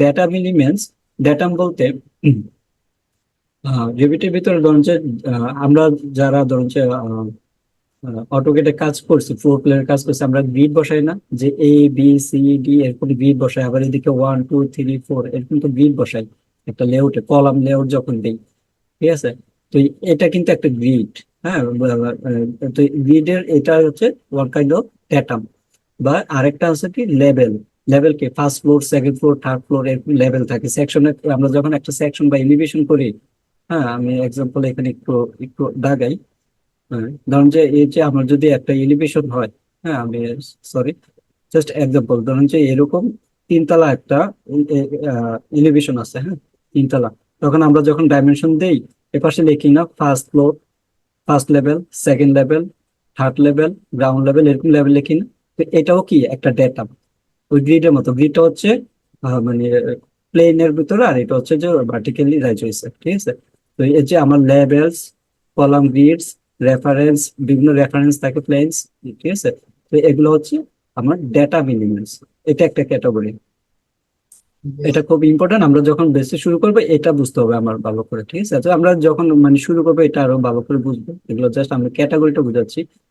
Data elements datum বলতে রেভিটের ভিতরে ধরুন যে আমরা যারা ধরুন যে অটোকেটে কাজ করছি ফ্লোর প্লেনের কাজ করছি, আমরা গ্রিড বসাই না, যে এ বি সি ডি এরকম গ্রিড বসাই, আবার এদিকে ওয়ান টু থ্রি ফোর এরকম তো গ্রিড বসাই, একটা লেআউটে কলাম লেআউট যখন দিই, ঠিক আছে? তো এটা কিন্তু একটা গ্রিড হ্যাঁ? তো গ্রিডের এটা হচ্ছে ওয়ান কাইন্ড অফ ডেটাম বা আরেকটা হচ্ছে কি লেভেল লেভেল কি first floor second floor third floor এরকম লেভেল থাকে। সেকশনে আমরা যখন একটা সেকশন বা এলিভেশন করি হ্যাঁ আমি এক্সাম্পল এখানে একটু একটু দাগাই। হ্যাঁ ধরুন যে এই যে আমার যদি একটা এলিভেশন হয় হ্যাঁ আমি সরি জাস্ট এক্সাম্পল ধরুন যে এরকম তিনতলা একটা এলিভেশন আছে হ্যাঁ তিনতলা। তখন আমরা যখন ডাইমেনশন দেই এপাশে লিখি না first floor first level second level third level ground level এরকম লেভেল লিখি না। তো এটাও কি? একটা ডেটা ওই গ্রিডের মতো। গ্রিডটা হচ্ছে মানে প্লেনের ভিতরে আর এটা হচ্ছে যে ভার্টিক্যালি রাইজ হয়েছে ঠিক আছে? তো এই যে আমার লেভেলস কলাম গ্রিডস রেফারেন্স বিভিন্ন রেফারেন্স থাকে প্লেনস ঠিক আছে? তো এগুলো হচ্ছে আমার ডেটা এলিমেন্টস এটা একটা ক্যাটাগরি এটা খুব ইম্পর্টেন্ট আমরা যখন বেসে শুরু করব এটা বুঝতে হবে আমার ভালো করে ঠিক আছে? তো আমরা যখন মানে শুরু করব এটা আরও ভালো করে বুঝব। এগুলো জাস্ট আমরা ক্যাটাগরিটা বুঝাচ্ছি।